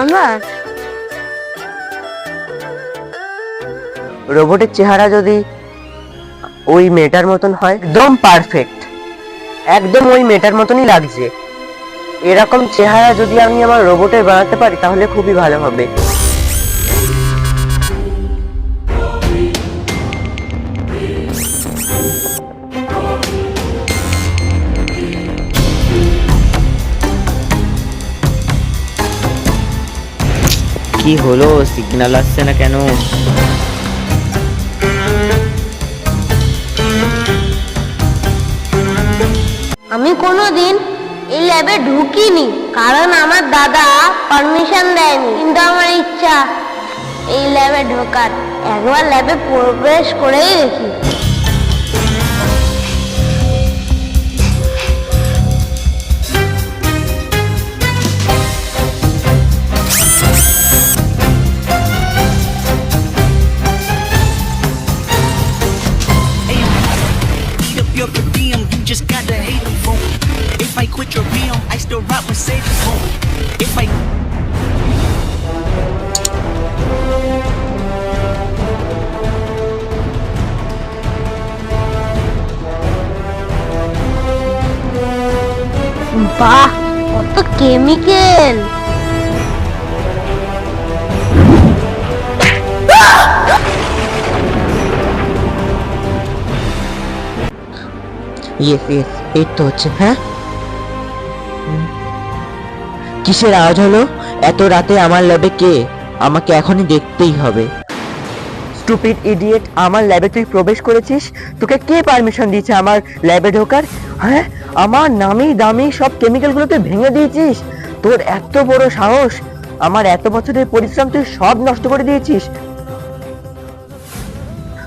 আমার রোবটের চেহারা যদি ওই মেয়েটার মতন হয়, একদম পারফেক্ট একদম ওই মেয়েটার মতনই লাগছে। এরকম চেহারা যদি আমি আমার রোবটের বানাতে পারি তাহলে খুবই ভালো হবে। কি হলো? সিগন্যাল আসছে না কেন? আমি কোনোদিন এই ল্যাবে ঢুকিনি কারণ আমার দাদা পারমিশন দেয়নি কিন্তু আমার ইচ্ছা এই ল্যাবে ঢোকার একবার ল্যাবে প্রবেশ করেই দেখি Eat up your per diem, you just gotta hate them for If I quit your realm, I still rock Mercedes home. If I বাহ কত কেমিক্যাল ইয়েস ইয়েস এই তো হচ্ছে হ্যাঁ কিসের আওয়াজ হলো? এত রাতে আমার ল্যাবে কে? আমাকে এখনই দেখতেই হবে। স্টুপিড ইডিয়েট, আমার ল্যাবে তুই প্রবেশ করেছিস? তোকে কে পারমিশন দিয়েছে আমার ল্যাবে ঢোকার? হ্যাঁ? আমার নামি দামি সব কেমিক্যালগুলো তুই ভেঙে দিয়েছিস? তোর এত বড় সাহস? আমার এত বছরের পরিশ্রম তুই সব নষ্ট করে দিয়েছিস?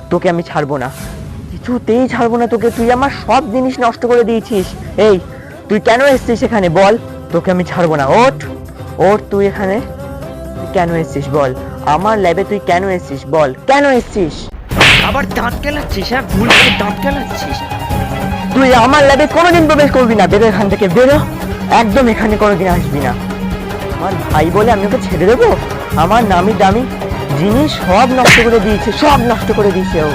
তোকে আমি ছাড়বো না। কিছুতেই ছাড়বো না তোকে। তুই আমার সব জিনিস নষ্ট করে দিয়েছিস। এই, তুই কেন এসেছিস এখানে? বল। তোকে আমি ছাড়বো না। ওঠ ওঠ তুই এখানে। কেন এসেছিস বল? আমার ল্যাবে তুই কেন এসছিস বল? কেন এসেছিস? আবার দাঁত কেলাচ্ছিস হ্যাঁ? ভুল করে দাঁত কেলাচ্ছিস। তুই আমার ল্যাবে কোনোদিন প্রবেশ করবি না। বেরো এখান থেকে বেরো। একদম এখানে কোনোদিন আসবি না। আমার ভাই বলে আমি ওকে ছেড়ে দেবো? আমার নামি দামি জিনিস সব নষ্ট করে দিয়েছে সব নষ্ট করে দিয়েছে ও।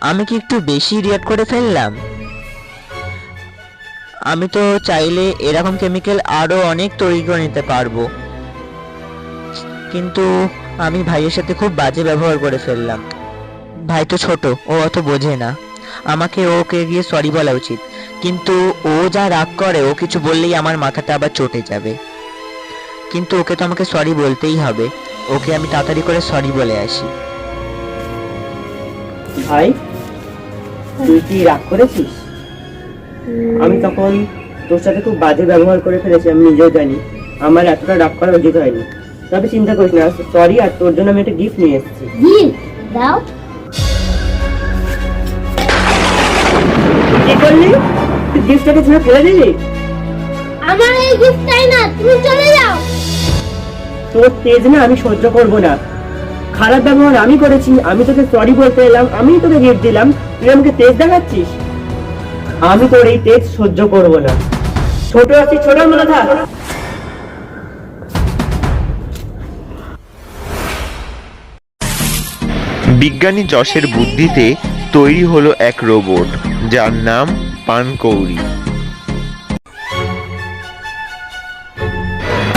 আমি কি একটু বেশি রিয়াক্ট করে ফেললাম? আমি তো চাইলে এরকম কেমিক্যাল আরও অনেক তৈরি করে নিতে পারব। কিন্তু আমি ভাইয়ের সাথে খুব বাজে ব্যবহার করে ফেললাম। ভাই তো ছোট, ও অত বোঝে না। আমাকে ওকে গিয়ে সরি বলা উচিত। কিন্তু ও যা রাগ করে ও কিছু বললেই আমার মাথাটা আবার চটে যাবে। কিন্তু ওকে তো আমাকে সরি বলতেই হবে। ওকে আমি তাড়াতাড়ি করে সরি বলে আসি। ভাই তুই কি রাগ করেছিস? আমি তখন তোর সাথে খুব বাজে ব্যবহার করে ফেলেছি আমি নিজেও জানি। আমার এতটা রাগ করা উচিত হয়নি। তবে চিন্তা করিস না সরি আর তোর জন্য আমি একটা গিফট নিয়ে এসেছি। গিফট দাও। কি করলি? তুই গিফটটাকে ছেড়ে ফেলে দিলি? আমার এই গিফট চাই না তুমি চলে যাও। তোর তেজ না আমি সহ্য করব না। খারাপ ব্যবহার আমি করেছি আমি তোকে সরি বলতে এলাম আমি তোকে গিফট দিলাম। তুই আমাকে তেজ দেখাচ্ছিস? আমি তোর এই তেজ সহ্য করব না। ছোট আছিস ছোট মনে থাক। বিজ্ঞানী যশের বুদ্ধিতে তৈরি হলো এক রোবট যার নাম পানকৌড়ি।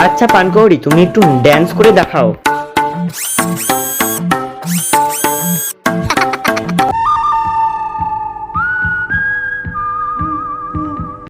আচ্ছা পানকৌড়ি তুমি একটু ড্যান্স করে দেখাও।